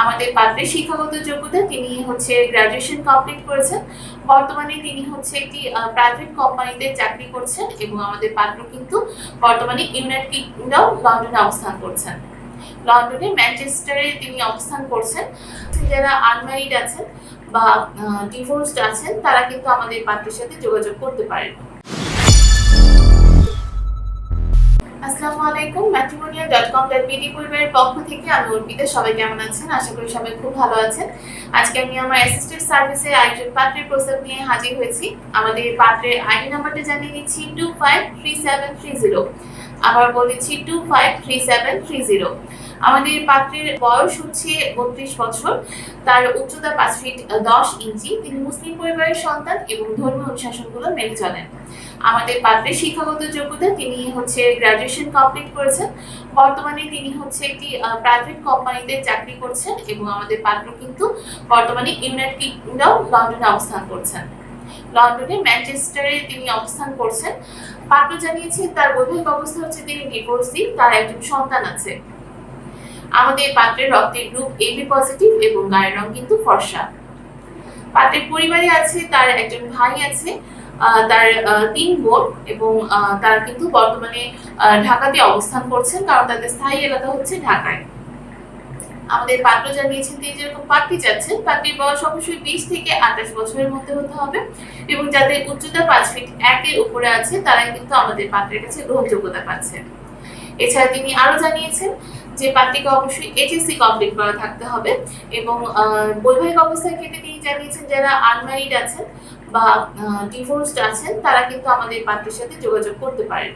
আমাদের পাত্রের শিক্ষাগত যোগ্যতা, তিনি হচ্ছে গ্রাজুয়েশন কমপ্লিট করেছেন। বর্তমানে তিনি হচ্ছে একটি প্রাইভেট কোম্পানিতে চাকরি করছেন এবং আমাদের পাত্র কিন্তু বর্তমানে ইউনাইটেড কিংডম লন্ডনে অবস্থান করছেন। লন্ডনে ম্যানচেস্টারে তিনি অবস্থান করছেন। যারা আনম্যারিড আছেন বা ডিভোর্সড আছেন, তারা কিন্তু আমাদের পাত্রের সাথে যোগাযোগ করতে পারেন। আসসালামু আলাইকুম। Matrimonial dot com dot BD পরিবারের পক্ষ থেকে আমি অর্পিতা। সবাই কেমন আছেন? আশা করি সবাই খুব ভালো আছেন। আজকে আমি আমার অ্যাসিস্ট্যান্ট সার্ভিসে আরেকজন পাত্রের প্রস্তাব নিয়ে হাজির হয়েছি। আমাদের পাত্রের আইডি নাম্বারটা জানিয়ে দিচ্ছি two five three seven three zero আবার বলেছি two five three seven three zero আমাদের পাত্রের বয়স হচ্ছে বত্রিশ বছর। তার উচ্চতা পাঁচ ফিট দশ ইঞ্চি। তিনি মুসলিম পরিবারের সন্তান এবং ধর্মীয় অনুশাসনগুলো মেনে চলেন। আমাদের পাত্রের শিক্ষাগত যোগ্যতা তিনি হচ্ছে গ্রাজুয়েশন কমপ্লিট করেছেন। বর্তমানে তিনি হচ্ছে একটি প্রাইভেট কোম্পানিতে চাকরি করছেন এবং আমাদের পাত্র কিন্তু বর্তমানে ইউনাইটেড কিংডম লন্ডনে অবস্থান করছেন। লন্ডনে ম্যানচেস্টারে তিনি অবস্থান করছেন। পাত্র জানিয়েছেন তার বৈবাহিক অবস্থা হচ্ছে তিনি ডিভোর্স ডিভোর্সি তার একজন সন্তান আছে। আমাদের পাত্রের রক্তের গ্রুপ এবি পজিটিভ এবং গায়ের রং কিন্তু ফর্সা। পাত্রের পরিবারে আছে, তার একজন ভাই আছে তার তিন বোন এবং তারা কিন্তু বর্তমানে ঢাকাতে অবস্থান করছেন, কারণ তাদের স্থায়ী এলাকা হচ্ছে ঢাকায়। আমাদের পাত্র জানিয়েছেন তিনি যেরকম পাত্রী যাচ্ছেন পাত্রীর বয়স অবশ্যই বিশ থেকে আঠাশ বছরের মধ্যে হতে হবে এবং যাদের উচ্চতা পাঁচ ফিট একের উপরে আছে, তারাই কিন্তু আমাদের পাত্রের কাছে গ্রহণযোগ্যতা পাচ্ছে। এছাড়া তিনি আরও জানিয়েছেন যে পাত্রীকে অবশ্যই এইচএসসি কমপ্লিট করা থাকতে হবে এবং বৈবাহিক অবস্থার ক্ষেত্রে তিনি জানিয়েছেন যারা আনম্যারিড আছেন বা ডিভোর্সড আছেন, তারা কিন্তু আমাদের পাত্রের সাথে যোগাযোগ করতে পারেন।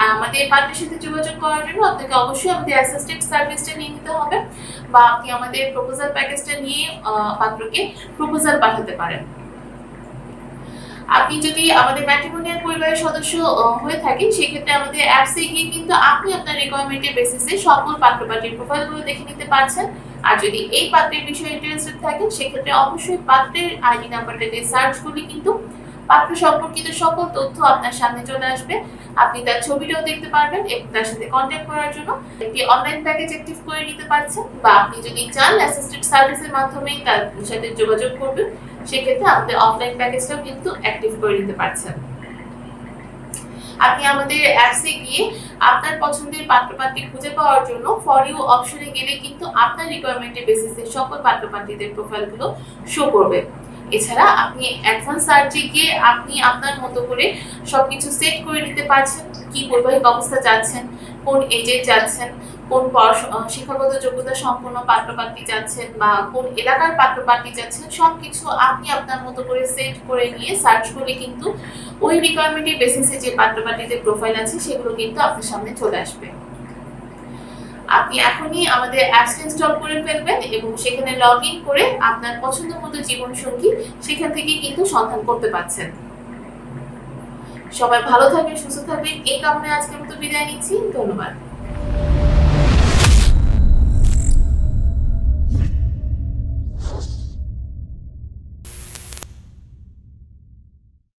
আর আমাদের পাত্রের সাথে যোগাযোগ করার জন্য আপনাকে অবশ্যই আমাদের অ্যাসিস্ট্যান্ট সার্ভিসটা নিয়ে নিতে হবে বা আপনি আমাদের প্রপোজাল প্যাকেজটা নিয়ে পাত্রকে প্রপোজাল পাঠাতে পারেন। আপনি যদি আমাদের ম্যাট্রিমোনিয়াল পরিবারের সদস্য হয়ে থাকেন, সেক্ষেত্রে আমাদের অ্যাপসে গিয়ে কিন্তু আপনি আপনার রিকোয়ারমেন্টের বেসিসে সকল পাত্র পাত্রীর প্রোফাইলগুলো দেখে নিতে পারছেন। আর যদি এই পাত্রের বিষয়ে ইন্টারেস্টেড থাকেন, সেক্ষেত্রে অবশ্যই পাত্রের আইডি নাম্বারটা দিয়ে সার্চ করলে কিন্তু পাত্র সম্পর্কিত সকল তথ্য আপনার সামনে চলে আসবে। আপনি তার ছবিটাও দেখতে পারবেন এবং তার সাথে কন্ট্যাক্ট করার জন্য একটি অনলাইন প্যাকেজ অ্যাক্টিভ করে নিতে পারছেন। বা আপনি যদি চান অ্যাসিস্ট্যান্ট সার্ভিসের মাধ্যমে তার সাথে যোগাযোগ করবেন সেক্ষেত্রে আমাদের অফলাইন প্যাকেজটাও কিন্তু অ্যাক্টিভ করে নিতে পারছেন। আপনি আমাদের অ্যাপসে গিয়ে আপনার পছন্দের পাত্রপাত্রী খুঁজে পাওয়ার জন্য ফর ইউ অপশনে গেলে কিন্তু আপনার রিকোয়ারমেন্টের বেসিসে সকল পাত্রপাত্রীদের প্রোফাইলগুলো শো করবে। এছাড়া আপনি অ্যাডভান্স সার্চে গিয়ে আপনি আপনার মতো করে সবকিছু সেট করে নিতে পারছেন। কি বৈবাহিক অবস্থা যাচ্ছেন, কোন এজে যাচ্ছেন কোন শিক্ষাগত যোগ্যতা সম্পন্ন পাত্রপাত্রী যাচ্ছেন বা কোন এলাকার পাত্রপাত্রী যাচ্ছেন সবকিছু আপনি আপনার মতো করে সেট করে নিয়ে সার্চ করলে কিন্তু ওই রিকোয়ারমেন্টের বেসিসে যে পাত্রপাত্রীদের প্রোফাইল আছে, সেগুলো কিন্তু আপনার সামনে চলে আসবে। আপনি এখনই আমাদের অ্যাপস ইনস্টল করে ফেলবেন এবং সেখানে লগ ইন করে আপনার পছন্দ মতো জীবনসঙ্গী সেখান থেকে কিন্তু সন্ধান করতে পারছেন। সবাই ভালো থাকবেন, সুস্থ থাকবেন, এই কারণে আজকের মতো বিদায় নিচ্ছি। ধন্যবাদ।